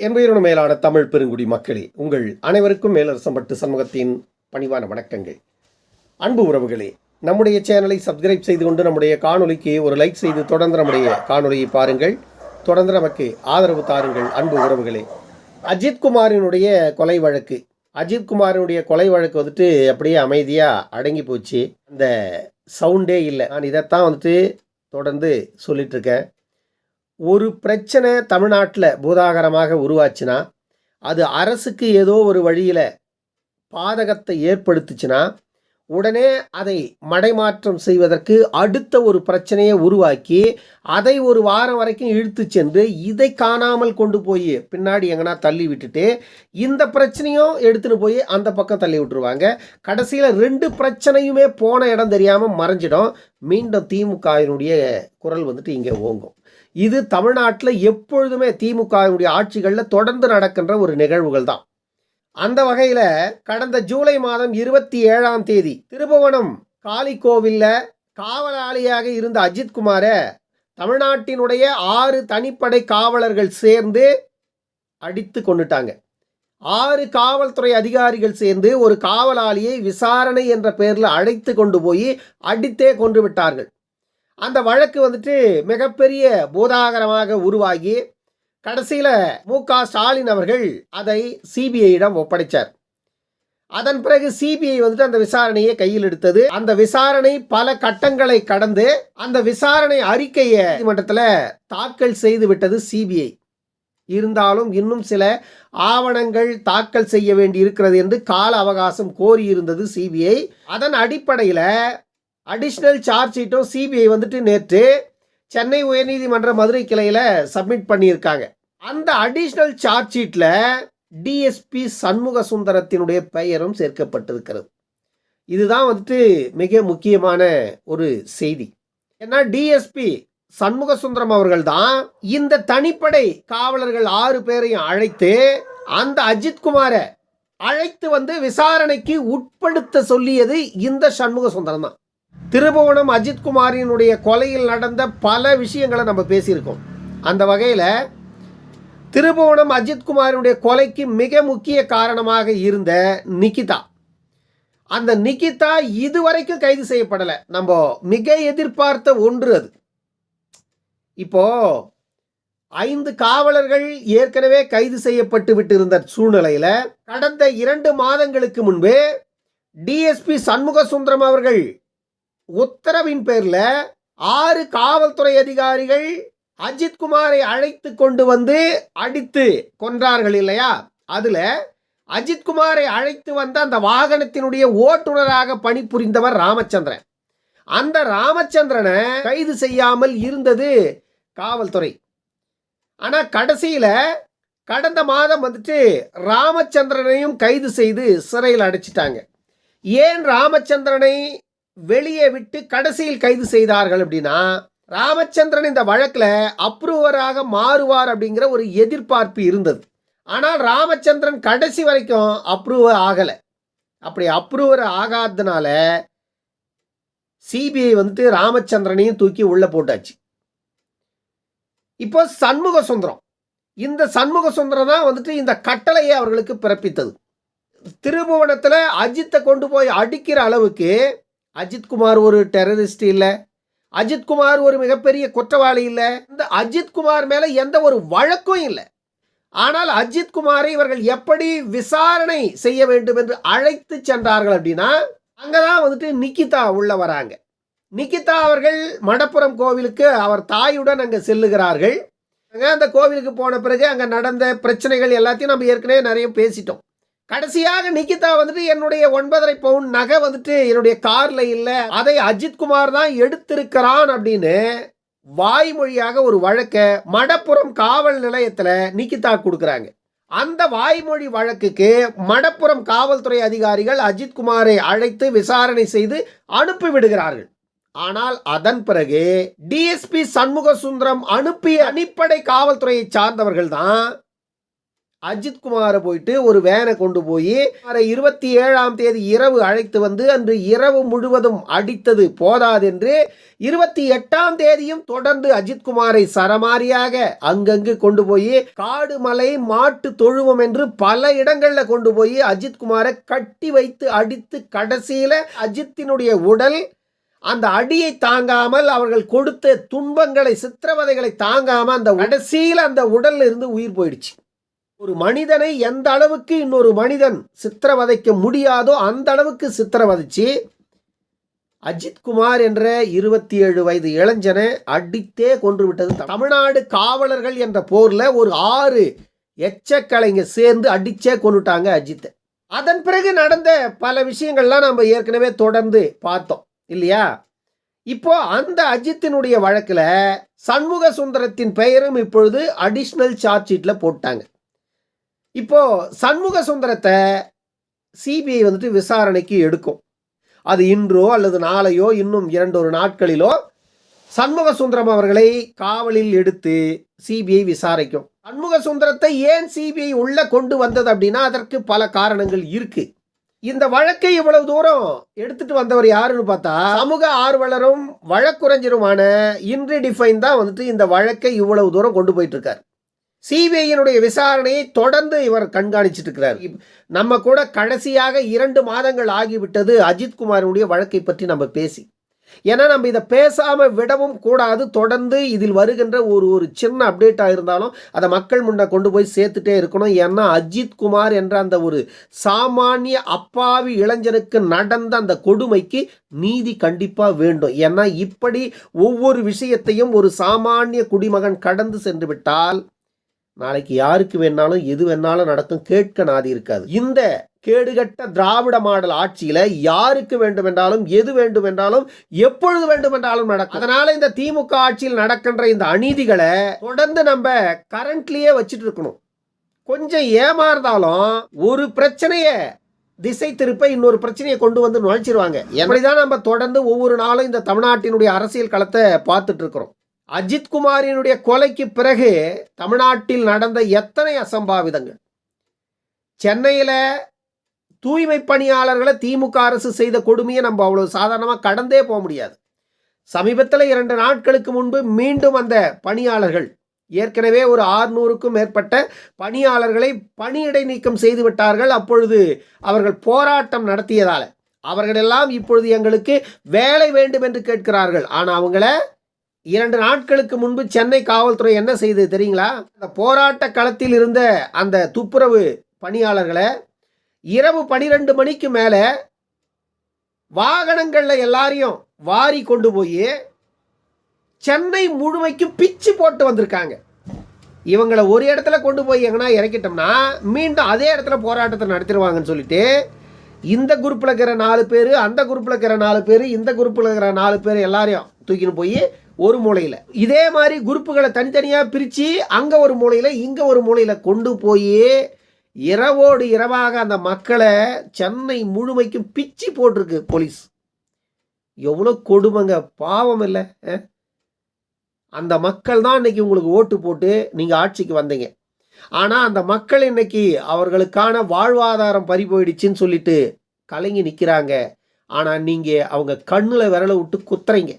என்பதனும் மேலான தமிழ் பெருங்குடி மக்களே உங்கள் அனைவருக்கும் மேலரசம்பட்டு சமூகத்தின் பணிவான வணக்கங்கள். அன்பு உறவுகளே நம்முடைய சேனலை சப்ஸ்கிரைப் செய்து கொண்டு நம்முடைய காணொலிக்கு ஒரு லைக் செய்து தொடர்ந்து நம்முடைய காணொலியை பாருங்கள். தொடர்ந்து நமக்கு ஆதரவு தாருங்கள் அன்பு உறவுகளே. அஜித்குமாரினுடைய கொலை வழக்கு அஜித்குமாரினுடைய கொலை வழக்கு வந்துட்டு அப்படியே அமைதியாக அடங்கி போச்சு. அந்த சவுண்டே இல்லை. நான் இதைத்தான் வந்துட்டு தொடர்ந்து சொல்லிகிட்ருக்கேன் ஒரு பிரச்சனை தமிழ்நாட்டில் பூதாகரமாக உருவாச்சுன்னா அது அரசுக்கு ஏதோ ஒரு வழியில் பாதகத்தை ஏற்படுத்துச்சுன்னா உடனே அதை மடைமாற்றம் செய்வதற்கு அடுத்த ஒரு பிரச்சனையை உருவாக்கி அதை ஒரு வாரம் வரைக்கும் இழுத்து சென்று இதை காணாமல் கொண்டு போய் பின்னாடி எங்கன்னா தள்ளி விட்டுட்டு இந்த பிரச்சனையும் எடுத்துன்னு போய் அந்த பக்கம் தள்ளி விட்டுருவாங்க. கடைசியில் ரெண்டு பிரச்சனையுமே போன இடம் தெரியாமல் மறைஞ்சிடும். மீண்டும் திமுகவினுடைய குரல் வந்துட்டு இங்கே ஓங்கும். இது தமிழ்நாட்டில் எப்பொழுதுமே திமுகவினுடைய ஆட்சிகளில் தொடர்ந்து நடக்கின்ற ஒரு நிகழ்வுகள் தான். அந்த வகையில் கடந்த ஜூலை மாதம் இருபத்தி ஏழாம் தேதி திருபுவனம் காளி கோவிலில் காவலாளியாக இருந்த அஜித்குமாரை தமிழ்நாட்டினுடைய ஆறு தனிப்படை காவலர்கள் சேர்ந்து அடித்து கொண்டுட்டாங்க ஆறு காவல்துறை அதிகாரிகள் சேர்ந்து ஒரு காவலாளியை விசாரணை என்ற பெயரில் அழைத்து கொண்டு போய் அடித்தே கொண்டு விட்டார்கள். அந்த வழக்கு வந்துட்டு மிகப்பெரிய பூதாகரமாக உருவாகி கடைசியில் மு க ஸ்டாலின் அவர்கள் அதை சிபிஐயிடம் ஒப்படைத்தார் அதன் பிறகு சிபிஐ வந்துட்டு அந்த விசாரணையை கையில் எடுத்தது. அந்த விசாரணை பல கட்டங்களை கடந்து அந்த விசாரணை அறிக்கையை நீதிமன்றத்தில் தாக்கல் செய்து விட்டது சிபிஐ இருந்தாலும் இன்னும் சில ஆவணங்கள் தாக்கல் செய்ய வேண்டி இருக்கிறது என்று கால அவகாசம் கோரியிருந்தது சிபிஐ அதன் அடிப்படையில் அடிஷ்னல் சார்ஜ் ஷீட்டும் சிபிஐ வந்துட்டு நேற்று சென்னை உயர்நீதிமன்ற மதுரை கிளையில் சப்மிட் பண்ணியிருக்காங்க. அந்த அடிஷ்னல் சார்ஜ் ஷீட்டில் டிஎஸ்பி சண்முக சுந்தரத்தினுடைய பெயரும் சேர்க்கப்பட்டிருக்கிறது. இதுதான் வந்துட்டு மிக முக்கியமான ஒரு செய்தி. ஏன்னா டிஎஸ்பி சண்முக சுந்தரம் அவர்கள் தான் இந்த தனிப்படை காவலர்கள் ஆறு பேரையும் அழைத்து அந்த அஜித்குமாரை அழைத்து வந்து விசாரணைக்கு உட்படுத்த சொல்லியது இந்த சண்முக சுந்தரம் தான் திருபுவனம் அஜித்குமாரினுடைய கொலையில் நடந்த பல விஷயங்களை நம்ம பேசியிருக்கோம். அந்த வகையில் திருபுவனம் அஜித்குமாரினுடைய கொலைக்கு மிக முக்கிய காரணமாக இருந்த நிகிதா. அந்த நிகிதா இதுவரைக்கும் கைது செய்யப்படலை. நம்ம மிக எதிர்பார்த்த ஒன்று அது. இப்போ ஐந்து காவலர்கள் ஏற்கனவே கைது செய்யப்பட்டு விட்டிருந்த சூழ்நிலையில் கடந்த இரண்டு மாதங்களுக்கு முன்பு டிஎஸ்பி சண்முக சுந்தரம் அவர்கள் உத்தரவின் பேரில் ஆறு காவல்துறை அதிகாரிகள் அஜித்குமாரை அழைத்து கொண்டு வந்து அடித்து கொன்றார்கள் இல்லையா? அதில் அஜித்குமாரை அழைத்து வந்த அந்த வாகனத்தினுடைய ஓட்டுநராக பணிபுரிந்தவர் ராமச்சந்திரன். அந்த ராமச்சந்திரனை கைது செய்யாமல் இருந்தது காவல்துறை. ஆனால் கடைசியில் கடந்த மாதம் வந்துட்டு ராமச்சந்திரனையும் கைது செய்து சிறையில் அடைச்சிட்டாங்க. ஏன் ராமச்சந்திரனை வெளியே விட்டு கடைசியில் கைது செய்தார்கள் அப்படின்னா ராமச்சந்திரன் இந்த வழக்கில் அப்ரூவராக மாறுவார் அப்படிங்கிற ஒரு எதிர்பார்ப்பு இருந்தது. ஆனால் ராமச்சந்திரன் கடைசி வரைக்கும் அப்ரூவர் ஆகலை. அப்படி அப்ரூவர் ஆகாததுனால சிபிஐ வந்துட்டு ராமச்சந்திரனையும் தூக்கி உள்ளே போட்டாச்சு. இப்போ சண்முக சுந்தரம். இந்த சண்முக சுந்தரம் தான் வந்துட்டு இந்த கட்டளையை அவர்களுக்கு பிறப்பித்தது. திருபுவனத்தில் அஜித்தை கொண்டு போய் அடிக்கிற அளவுக்கு அஜித்குமார் ஒரு டெரரிஸ்ட் இல்லை. அஜித்குமார் ஒரு மிகப்பெரிய குற்றவாளி இல்லை. இந்த அஜித்குமார் மேலே எந்த ஒரு வழக்கும் இல்லை. ஆனால் அஜித்குமாரை இவர்கள் எப்படி விசாரணை செய்ய வேண்டும் என்று அழைத்து சென்றார்கள் அப்படின்னா அங்கே தான் வந்துட்டு நிக்கிதா உள்ள வராங்க. நிக்கிதா அவர்கள் மடப்புறம் கோவிலுக்கு அவர் தாயுடன் அங்கே செல்லுகிறார்கள். அங்கே அந்த கோவிலுக்கு போன பிறகு அங்கே நடந்த பிரச்சனைகள் எல்லாத்தையும் நம்ம ஏற்கனவே நிறைய பேசிட்டோம். கடைசியாக நிக்கிதா வந்துட்டு என்னுடைய ஒன்பதரை பவுன் நகை வந்துட்டு என்னுடைய கார்ல இல்லை. அதை அஜித்குமார் தான் எடுத்திருக்கிறான் அப்படின்னு வாய்மொழியாக ஒரு வழக்க மடப்புறம் காவல் நிலையத்தில் நிக்கிதா கொடுக்குறாங்க. அந்த வாய்மொழி வழக்குக்கு மடப்புறம் காவல்துறை அதிகாரிகள் அஜித்குமாரை அழைத்து விசாரணை செய்து அனுப்பி விடுகிறார்கள். ஆனால் அதன் பிறகு டிஎஸ்பி சண்முக சுந்தரம் அனுப்பிய அடிப்படை காவல்துறையை சார்ந்தவர்கள் தான் அஜித் குமாரை போயிட்டு ஒரு வேனை கொண்டு போய் இருபத்தி ஏழாம் தேதி இரவு அழைத்து வந்து அன்று இரவு முழுவதும் அடித்தது போதாதென்று இருபத்தி எட்டாம் தேதியும் தொடர்ந்து அஜித்குமாரை சரமாரியாக அங்கங்கு கொண்டு போய் காடு மலை மாட்டு தொழுவம் என்று பல இடங்களில் கொண்டு போய் அஜித்குமாரை கட்டி வைத்து அடித்து கடைசியில அஜித்தினுடைய உடல் அந்த அடியை தாங்காமல் அவர்கள் கொடுத்த துன்பங்களை சித்திரவதைகளை தாங்காமல் அந்த கடைசியில் அந்த உடல்ல இருந்து உயிர் போயிடுச்சு. ஒரு மனிதனை எந்த அளவுக்கு இன்னொரு மனிதன் சித்திரவதைக்க முடியாதோ அந்த அளவுக்கு சித்திரவதைச்சு அஜித் குமார் என்ற இருபத்தி ஏழு வயது இளைஞனை அடித்தே கொன்று விட்டது. தமிழ்நாடு காவலர்கள் என்ற போரில் ஒரு ஆறு எச்சக்கலைங்க சேர்ந்து அடிச்சே கொண்டுட்டாங்க அஜித்தை அதன் பிறகு நடந்த பல விஷயங்கள்லாம் நம்ம ஏற்கனவே தொடர்ந்து பார்த்தோம் இல்லையா? இப்போ அந்த அஜித்தினுடைய வழக்கில் சண்முக சுந்தரத்தின் பெயரும் இப்பொழுது அடிஷ்னல் சார்ஜ் ஷீட்டில் போட்டாங்க. இப்போ சண்முக சுந்தரத்தை சிபிஐ வந்துட்டு விசாரணைக்கு எடுக்கும். அது இன்றோ அல்லது நாளையோ இன்னும் இரண்டொரு நாட்களிலோ சண்முக சுந்தரம் அவர்களை காவலில் எடுத்து சிபிஐ விசாரிக்கும். சண்முக சுந்தரத்தை ஏன் சிபிஐ உள்ள கொண்டு வந்தது அப்படின்னா அதற்கு பல காரணங்கள் இருக்கு. இந்த வழக்கை இவ்வளவு தூரம் எடுத்துட்டு வந்தவர் யாருன்னு பார்த்தா சமூக ஆர்வலரும் வழக்குரைஞருமான இன்ரி டிஃபைன் தான் வந்துட்டு இந்த வழக்கை இவ்வளவு தூரம் கொண்டு போயிட்டு இருக்காரு. சிபிஐயினுடைய விசாரணையை தொடர்ந்து இவர் கண்காணிச்சிட்டு இருக்கிறார் நம்ம கூட கடைசியாக இரண்டு மாதங்கள் ஆகிவிட்டது அஜித்குமாரினுடைய வழக்கை பற்றி நம்ம பேசி. ஏன்னா நம்ம இதை பேசாம விடவும் கூடாது. தொடர்ந்து இதில் வருகின்ற ஒரு ஒரு சின்ன அப்டேட்டாக இருந்தாலும் அதை மக்கள் முன்ன கொண்டு போய் சேர்த்துட்டே இருக்கணும். ஏன்னா அஜித் குமார் என்ற அந்த ஒரு சாமானிய அப்பாவி இளைஞனுக்கு நடந்த அந்த கொடுமைக்கு நீதி கண்டிப்பாக வேண்டும். ஏன்னா இப்படி ஒவ்வொரு விஷயத்தையும் ஒரு சாமானிய குடிமகன் கடந்து சென்று விட்டால் நாளைக்கு யாருக்கு வேணாலும் எது வேணாலும் நடக்கும் கேட்க நாதி இருக்காது. இந்த கேடுகட்ட திராவிட மாடல் ஆட்சியில யாருக்கு வேண்டுமென்றாலும் எது வேண்டுமென்றாலும் எப்பொழுது வேண்டுமென்றாலும் நடக்கும். அதனால இந்த திமுக ஆட்சியில் நடக்கின்ற இந்த அநீதிகளை தொடர்ந்து நம்ம கரண்ட்லயே வச்சுட்டு இருக்கணும். கொஞ்சம் ஏமாறுதாலும் ஒரு பிரச்சனைய திசை திருப்ப இன்னொரு பிரச்சனையை கொண்டு வந்து நுழைச்சிருவாங்க. எப்படிதான் நம்ம தொடர்ந்து ஒவ்வொரு நாளும் இந்த தமிழ்நாட்டினுடைய அரசியல் களத்தை பார்த்துட்டு இருக்கிறோம். அஜித்குமாரினுடைய கொலைக்கு பிறகு தமிழ்நாட்டில் நடந்த எத்தனை அசம்பாவிதங்கள்? சென்னையில் தூய்மை பணியாளர்களை திமுக அரசு செய்த கொடுமையை நம்ம அவ்வளோ சாதாரணமாக கடந்தே போக முடியாது. சமீபத்தில் இரண்டு நாட்களுக்கு முன்பு மீண்டும் அந்த பணியாளர்கள் ஏற்கனவே ஒரு ஆறுநூறுக்கும் மேற்பட்ட பணியாளர்களை பணியிடை நீக்கம் செய்து விட்டார்கள். அப்பொழுது அவர்கள் போராட்டம் நடத்தியதால் அவர்களெல்லாம் இப்பொழுது எங்களுக்கு வேலை வேண்டும் என்று கேட்கிறார்கள். ஆனால் அவங்கள இரண்டு நாட்களுக்கு முன்பு சென்னை காவல்துறை என்ன செய்தது தெரியுங்களா? அந்த போராட்ட களத்தில் இருந்த அந்த துப்புரவு பணியாளர்களை இரவு பனிரெண்டு மணிக்கு மேலே வாகனங்களில் எல்லாரையும் வாரி கொண்டு போய் சென்னை முழுமைக்கும் பிச்சு போட்டு வந்திருக்காங்க. இவங்களை ஒரு இடத்துல கொண்டு போய் எங்கன்னா இறக்கிட்டோம்னா மீண்டும் அதே இடத்துல போராட்டத்தை நடத்திடுவாங்கன்னு சொல்லிட்டு இந்த குரூப்பில் இருக்கிற நாலு பேர் அந்த குரூப்பில் இருக்கிற நாலு பேர் இந்த குரூப்பில் இருக்கிற நாலு பேர் எல்லாரையும் தூக்கின்னு போய் ஒரு மூலையில். இதே மாதிரி குரூப்புகளை தனித்தனியாக பிரித்து அங்கே ஒரு மூலையில் இங்கே ஒரு மூலையில் கொண்டு போய் இரவோடு இரவாக அந்த மக்களை சென்னை முழுமைக்கும் பிச்சு போட்டிருக்கு போலீஸ். எவ்வளோ கொடுமைங்க பாவம் இல்லை அந்த மக்கள் தான் இன்னைக்கு உங்களுக்கு ஓட்டு போட்டு நீங்கள் ஆட்சிக்கு வந்தீங்க. ஆனால் அந்த மக்கள் இன்னைக்கு அவர்களுக்கான வாழ்வாதாரம் பறி போயிடுச்சுன்னு சொல்லிட்டு கலங்கி நிற்கிறாங்க ஆனால் நீங்கள் அவங்க கண்ணில் விரலை விட்டு குத்துறீங்க.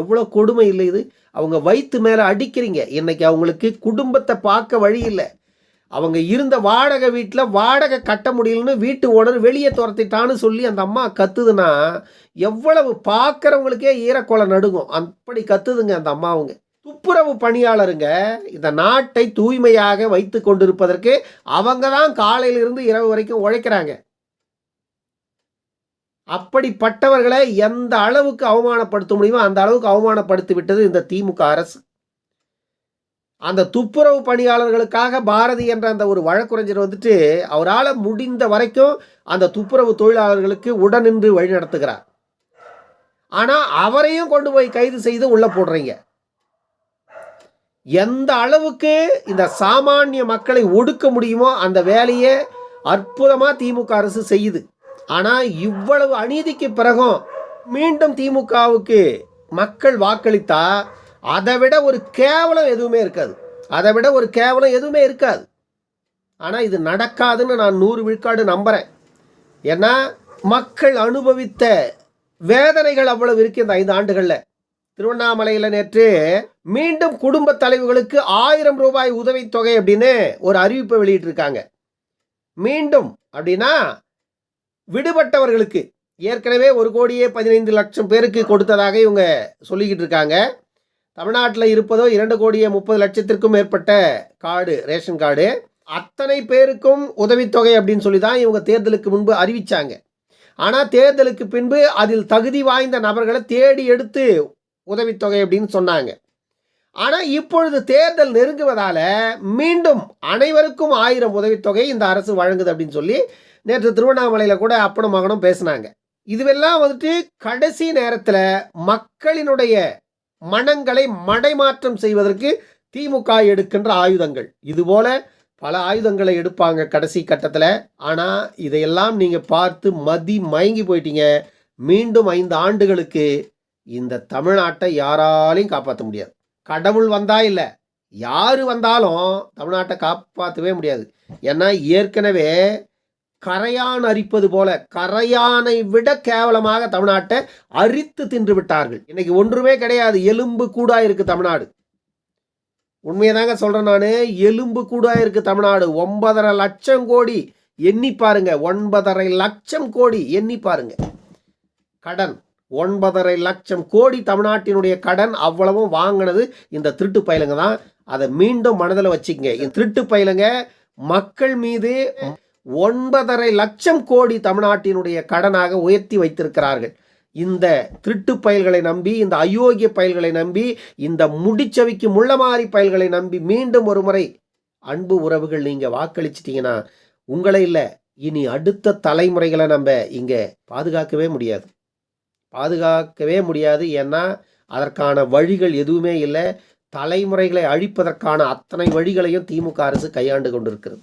எவ்வளோ கொடுமை இல்லை இது? அவங்க வயிற்று மேலே அடிக்கிறீங்க. இன்றைக்கி அவங்களுக்கு குடும்பத்தை பார்க்க வழி இல்லை. அவங்க இருந்த வாடகை வீட்டில் வாடகை கட்ட முடியலன்னு வீட்டு ஓனர் வெளியே துரத்திட்டான்னு சொல்லி அந்த அம்மா கத்துதுன்னா எவ்வளவு பார்க்குறவங்களுக்கே ஈரக்கொலை நடுங்கும். அப்படி கத்துதுங்க அந்த அம்மாவுங்க துப்புரவு பணியாளருங்க இந்த நாட்டை தூய்மையாக வைத்து கொண்டிருப்பதற்கு அவங்க தான் காலையிலிருந்து இரவு வரைக்கும் உழைக்கிறாங்க. அப்படிப்பட்டவர்களை எந்த அளவுக்கு அவமானப்படுத்த முடியுமோ அந்த அளவுக்கு அவமானப்படுத்தி விட்டது இந்த திமுக அரசு. அந்த துப்புரவு பணியாளர்களுக்காக பாரதி என்ற அந்த ஒரு வழக்குரைஞர் வந்துட்டு அவரால் முடிந்த வரைக்கும் அந்த துப்புரவு தொழிலாளர்களுக்கு உடனின்று வழி நடத்துகிறார். ஆனால் அவரையும் கொண்டு போய் கைது செய்து உள்ள போடுறீங்க. எந்த அளவுக்கு இந்த சாமானிய மக்களை ஒடுக்க முடியுமோ அந்த வேலையை அற்புதமாக திமுக அரசு செய்யுது. ஆனால் இவ்வளவு அநீதிக்கு பிறகும் மீண்டும் திமுகவுக்கு மக்கள் வாக்களித்தா அதை விட ஒரு கேவலம் எதுவுமே இருக்காது. அதை விட ஒரு கேவலம் எதுவுமே இருக்காது. ஆனால் இது நடக்காதுன்னு நான் நூறு விழுக்காடு நம்புகிறேன் ஏன்னா மக்கள் அனுபவித்த வேதனைகள் அவ்வளவு இருக்கு இந்த ஐந்து ஆண்டுகளில். திருவண்ணாமலையில் நேற்று மீண்டும் குடும்ப தலைவர்களுக்கு ஆயிரம் ரூபாய் உதவித்தொகை அப்படின்னு ஒரு அறிவிப்பை வெளியிட்டிருக்காங்க. மீண்டும் அப்படின்னா விடுபட்டவர்களுக்கு ஏற்கனவே ஒரு கோடியே பதினைந்து லட்சம் பேருக்கு கொடுத்ததாக இவங்க சொல்லிக்கிட்டு இருக்காங்க. தமிழ்நாட்டில் இருப்பதோ இரண்டு கோடியே முப்பது லட்சத்திற்கும் மேற்பட்ட கார்டு ரேஷன் கார்டு. அத்தனை பேருக்கும் உதவித்தொகை அப்படின்னு சொல்லி தான் இவங்க தேர்தலுக்கு முன்பு அறிவித்தாங்க ஆனால் தேர்தலுக்கு பின்பு அதில் தகுதி வாய்ந்த நபர்களை தேடி எடுத்து உதவித்தொகை அப்படின்னு சொன்னாங்க. ஆனால் இப்பொழுது தேர்தல் நெருங்குவதால் மீண்டும் அனைவருக்கும் ஆயிரம் உதவித்தொகை இந்த அரசு வழங்குது அப்படின்னு சொல்லி நேற்று திருவண்ணாமலையில் கூட அப்பனும் மகனும் பேசினாங்க. இதுவெல்லாம் வந்துட்டு கடைசி நேரத்தில் மக்களினுடைய மனங்களை மடைமாற்றம் செய்வதற்கு திமுக எடுக்கின்ற ஆயுதங்கள். இதுபோல பல ஆயுதங்களை எடுப்பாங்க கடைசி கட்டத்தில். ஆனால் இதையெல்லாம் நீங்கள் பார்த்து மதி மயங்கி போயிட்டீங்க. மீண்டும் ஐந்து ஆண்டுகளுக்கு இந்த தமிழ்நாட்டை யாராலையும் காப்பாற்ற முடியாது. கடவுள் வந்தா இல்லை. யார் வந்தாலும் தமிழ்நாட்டை காப்பாற்றவே முடியாது. ஏன்னா ஏற்கனவே கரையான் அரிப்பது போல கரையானை விட கேவலமாக தமிழ்நாட்டை அரித்து தின்று விட்டார்கள். இன்னைக்கு ஒன்றுமே கிடையாது. எலும்பு கூடா இருக்கு தமிழ்நாடு. உண்மையை தாங்க சொல்றேன் நான். எலும்பு கூடா இருக்கு தமிழ்நாடு. ஒன்பதரை லட்சம் கோடி. எண்ணி பாருங்க. ஒன்பதரை லட்சம் கோடி. எண்ணி பாருங்க. கடன். ஒன்பதரை லட்சம் கோடி தமிழ்நாட்டினுடைய கடன் அவ்வளவும் வாங்கினது இந்த திருட்டு பயிலுங்க தான். அதை மீண்டும் மனதில் வச்சுக்கங்க. இந்த திருட்டு பயிலுங்க மக்கள் மீது ஒன்பதரை லட்சம் கோடி தமிழ்நாட்டினுடைய கடனாக உயர்த்தி வைத்திருக்கிறார்கள். இந்த திருட்டு பயல்களை நம்பி இந்த அயோக்கிய பயல்களை நம்பி இந்த முடிச்சவிக்கு முள்ளமாரி பயல்களை நம்பி மீண்டும் ஒரு முறை அன்பு உறவுகள் நீங்கள் வாக்களிச்சிட்டிங்கன்னா உங்களை இல்லை இனி அடுத்த தலைமுறைகளை நம்ம இங்கே பாதுகாக்கவே முடியாது. பாதுகாக்கவே முடியாது. ஏன்னா அதற்கான வழிகள் எதுவுமே இல்லை. தலைமுறைகளை அழிப்பதற்கான அத்தனை வழிகளையும் திமுக அரசு கையாண்டு கொண்டிருக்கிறது.